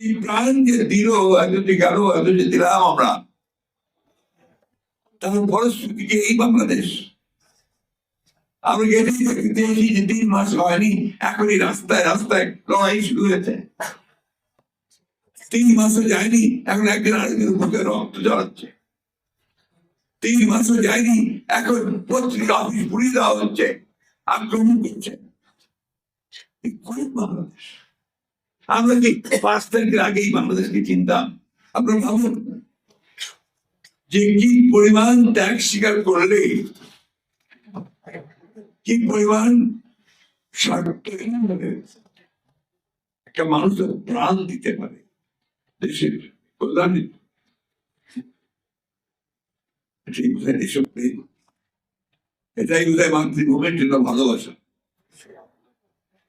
প্রাণ যে দিল গেল দিলাম আমরা। এই বাংলাদেশ। আমরা গেছি দেখি যে তিন মাস হয়নি, এখনই রাস্তায় রাস্তায় লড়াই শুরু হয়েছে। তিন মাসও যায়নি, এখন একজন আরেকজনের বুকে রক্ত জড়াচ্ছে তিন মাসও যায়নি, এখন পত্রিকা অফিস পুড়িয়ে দেওয়া হচ্ছে, আক্রমণ করছে। বাংলাদেশ। আমরা কি পাঁচ তারিখের আগেই বাংলাদেশকে চিনতাম? আপনারা ভাবুন, যে কি পরিমাণ ত্যাগ স্বীকার করলে, কি পরিমাণ একটা মানুষ প্রাণ দিতে পারে দেশের কল্যাণে? বোধহয় দেশপ্রেম এটাই বোধহয় মাতৃভূমির জন্য ভালোবাসা।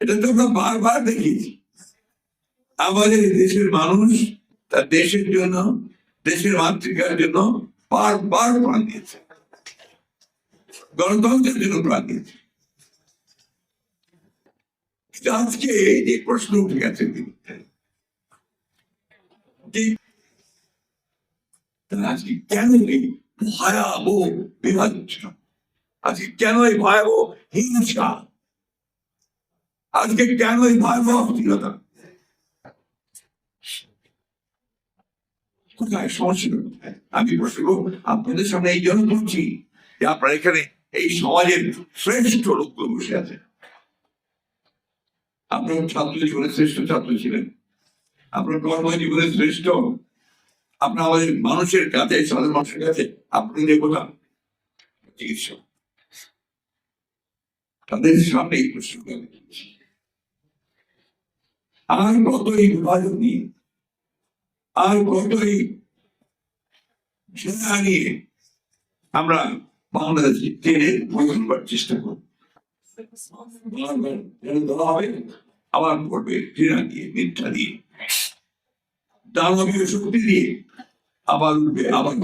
এটা তো আমরা বারবার দেখিয়েছি। আমাদের দেশের মানুষ তার দেশের জন্য, দেশের মাতৃকার জন্য বারবার প্রাণ দিয়েছে। গণতন্ত্রের জন্য প্রাণ দিয়েছে। আজকে যে প্রশ্ন উঠে গেছে আজকে কেন এই ভয়াবহ বিভাজন আজকে কেন এই ভয়াবহ হিংসা? আজকে কেন এই ভয়াবহ অস্থিরতা? কোথায় সমস্যা? আমি আপনাদের সামনে এই জন্য বলছি যে আপনারা এখানে এই সমাজের শ্রেষ্ঠ লোকগুলো বসে আছে আপনার ছাত্র শ্রেষ্ঠ ছাত্র ছিলেন আপনার শ্রেষ্ঠ আপনার আমাদের মানুষের কাছে, সাধারণ মানুষের কাছে আপনি দেবতা চিকিৎসক তাদের সামনে এই প্রশ্ন আমি করছি। আর কত এই বিভাজন নিয়ে আর কতই সেনা নিয়ে আমরা বাংলাদেশে টেনে বদলবার চেষ্টা হবে আবার করবে দিয়ে মিথ্যা দিয়ে। দানবীয় শক্তি দিয়ে আবার উঠবে, আবার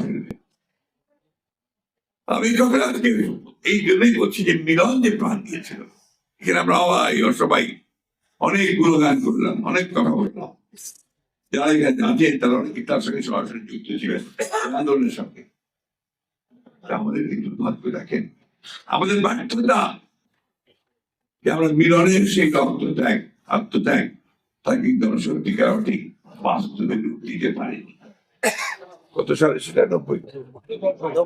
আমি আজকে এই জন্যই বলছি যে মিলন যে প্রাণ দিয়েছিল, এখানে আমরা সবাই অনেক গুণগান করলাম, অনেক কথা বললাম। যারা এখানে তারা তার সঙ্গে সরাসরি যুক্ত ছিলেন। আন্দোলনের সঙ্গে। আমাদের আমাদের ব্যর্থতা যে আমরা মিলনের সেই আত্মত্যাগ আত্মত্যাগ তা কিন্তু আমরা সত্যিকার বাস্তবে রূপ দিতে পারিনি। কত সালে সেটা? নব্বই।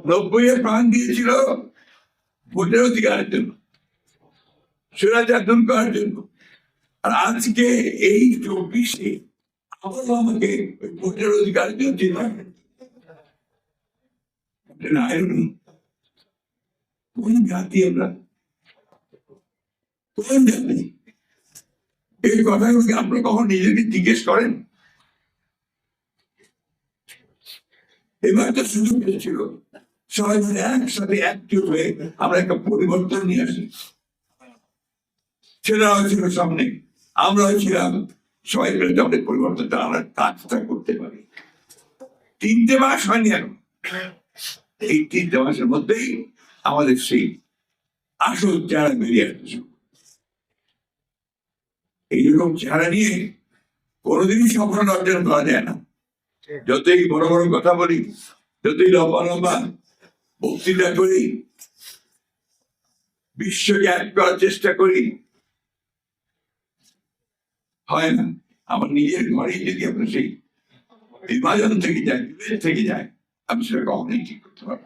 নব্বই প্রাণ দিয়েছিল ভোটের অধিকারের জন্য দূর করার জন্য। আর আজকে এই চব্বিশে আমাকে কি কখন নিজেকে জিজ্ঞেস করেন? এবার তো সুযোগ ছিল সবাই মিলে একসাথে একটিভ হয়ে আমরা একটা পরিবর্তন নিয়ে আসি। ছেলেরাও ছিল সামনে। আমরাও ছিলাম করতে পারি। তিনটে মাস হয়নি এখন। এই তিনটে মাসের মধ্যেই আমাদের সেই আসল চেহারা বেরিয়ে আসছে। এইরকম চেহারা নিয়ে কোনোদিনই সফল অর্জন করা যায় না। যতই বড় বড় কথা বলি, যতই লম্বা লম্বা বক্তৃতা করি বিশ্বকে এক করার চেষ্টা করি হয় না আমার নিজের ঘরেই যদি আপনার সেই বিভাজন থেকে যায় থেকে যায়, আমি সেটা কখনোই ঠিক করতে পারব।